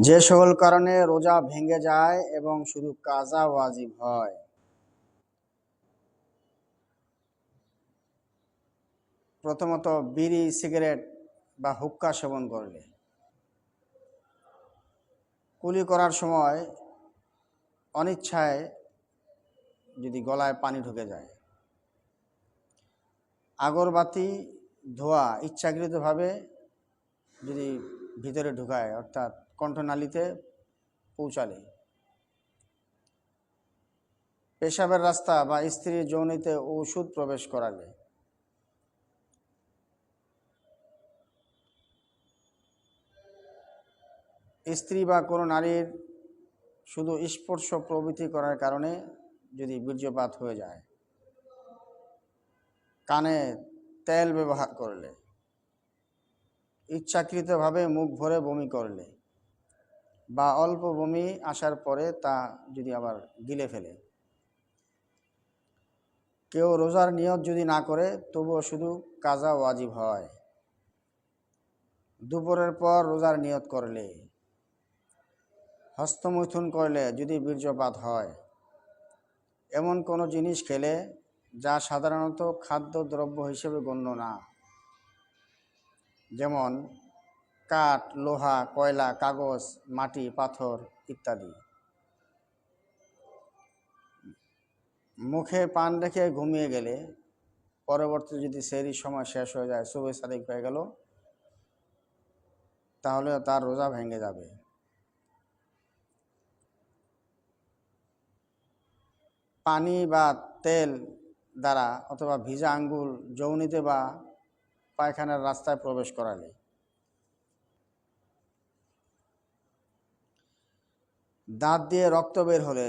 যে সকল কারণে রোজা ভেঙে যায় এবং শুধু কাজা ওয়াজিব হয়। প্রথমত বিড়ি, সিগারেট বা হুক্কা সেবন করলে। কুলি করার সময় অনিচ্ছায় যদি গলায় পানি ঢুকে যায়। আগরবাতি, ধোয়া ইচ্ছাকৃতভাবে যদি ভিতরে ঢুকায়, অর্থাৎ কণ্ঠনালীতে পৌঁছালে। পেশাবের রাস্তা বা স্ত্রীর যৌনিতে ওষুধ প্রবেশ করালে। স্ত্রী বা কোনো নারীর শুধু স্পর্শ প্রভৃতি করার কারণে যদি বীর্যপাত হয়ে যায়, কানে তেল ব্যবহার করলে। ইচ্ছাকৃতভাবে মুখ ভরে বমি করলে বা অল্প বমি আসার পরে তা যদি আবার গিলে ফেলে। কেউ রোজার নিয়ত যদি না করে, তবুও শুধু কাজা ওয়াজিব হয়। দুপুরের পর রোজার নিয়ত করলে, হস্তমৈথুন করলে যদি বীর্যপাত হয়, এমন কোনো জিনিস খেলে যা সাধারণত খাদ্য দ্রব্য হিসেবে গণ্য না। যেমন কাঠ, লোহা, কয়লা, কাগজ, মাটি, পাথর ইত্যাদি। মুখে পান রেখে ঘুমিয়ে গেলে পরবর্তী যদি সেরির সময় শেষ হয়ে যায় সুবে সাদিক হয়ে গেল, তাহলে তার রোজা ভেঙে যাবে। পানি বা তেল দ্বারা অথবা ভিজা আঙ্গুল যৌনিতে বা পায়খানার রাস্তায় প্রবেশ করালে। দাঁত দিয়ে রক্ত বের হলে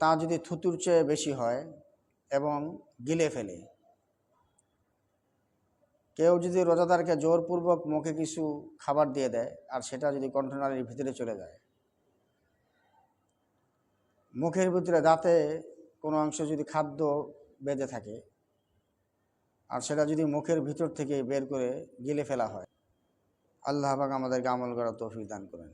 তা যদি থুতুর চেয়ে বেশি হয় এবং গিলে ফেলে, কেউ যদি রোজাদারকে জোরপূর্বক মুখে কিছু খাবার দিয়ে দেয় আর সেটা যদি কণ্ঠনালীর ভিতরে চলে যায়, মুখের ভিতরে দাঁতে কোনো অংশ যদি খাদ্য বেঁধে থাকে আর সেটা যদি মুখের ভিতর থেকে বের করে গিলে ফেলা হয়, আল্লাহ পাক আমাদেরকে আমল করার তৌফিক দান করেন।